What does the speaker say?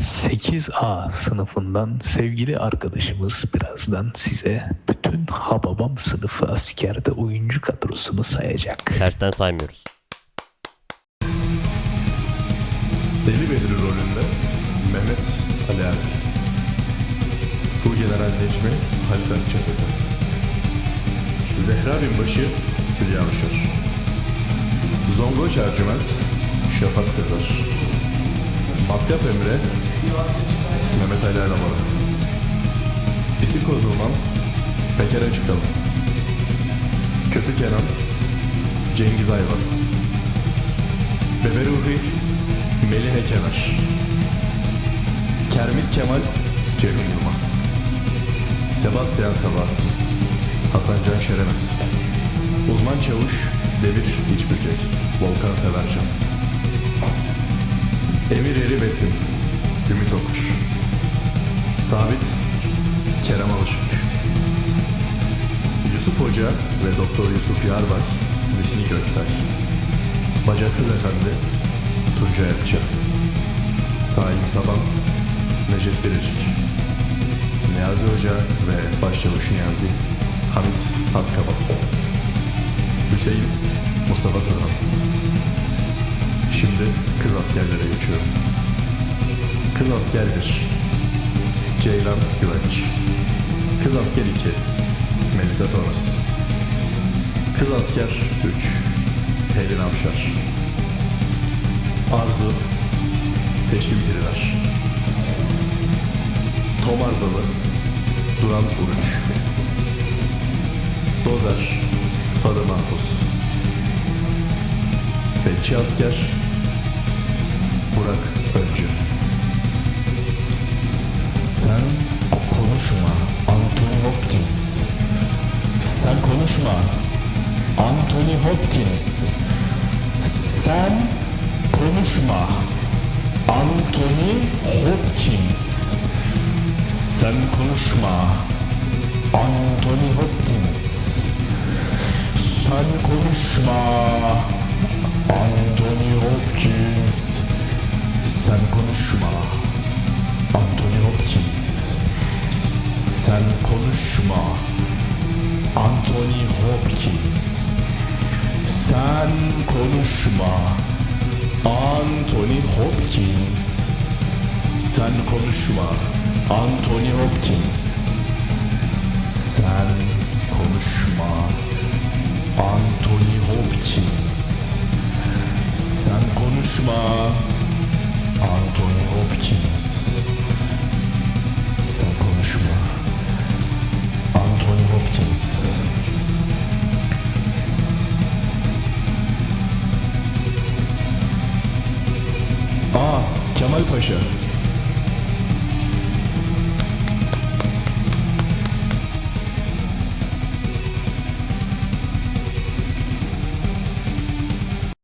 8A sınıfından sevgili arkadaşımız birazdan size bütün Hababam sınıfı askerde oyuncu kadrosunu sayacak. Tersten saymıyoruz. Deli Bedri rolünde Mehmet Ali Erbil. Bu General Necmi Halit Akçatepe. Zehra Binbaşı Hülya Avşar. Zongoç Ercüment Şafak Sezer. Matkap Emre Mehmet Ali Alamalı. Psiko Numan Peker Açıkalın. Kötü Kenan Cengiz Ayvaz. Bebe Ruhi Melih Kemer Kermit Kemal Ceyhun Yılmaz. Sebastian Sabahattin Hasan Can Şeremet. Uzman Çavuş Devir İçbükek. Volkan Severcan. Emir Eri Besim Ümit Okuş Sabit Kerem Alışık. Yusuf Hoca ve Doktor Yusuf Yarbay Zihni Göktay. Bacaksız Efendi Tuncay Akça Saim Saban Necip Biricik. Niyazi Hoca ve Başçavuş Niyazi Hamit Haskabal Hüseyin Mustafa Turhan Şimdi kız askerlere geçiyorum. Kız asker 1 Ceylan Güvenç. Kız asker 2 Melisa Toros Kız asker 3 Helin Avşar. Arzu Seçkin Piriler Tom Arzalı Duran Uruç. Dozer Fadı Mahfuz. Bekçi Asker Burak Öncü konuşma Anthony Hopkins. Sen konuşma Anthony Hopkins. Sen konuşma Anthony Hopkins. Sen konuşma Anthony Hopkins. Sen konuşma Anthony Hopkins. Sen konuşma. Anthony Hopkins. Sen konuşma. Anthony Hopkins. Sen konuşma. Anthony Hopkins. Sen konuşma. Anthony Hopkins. Aa Kemal Paşa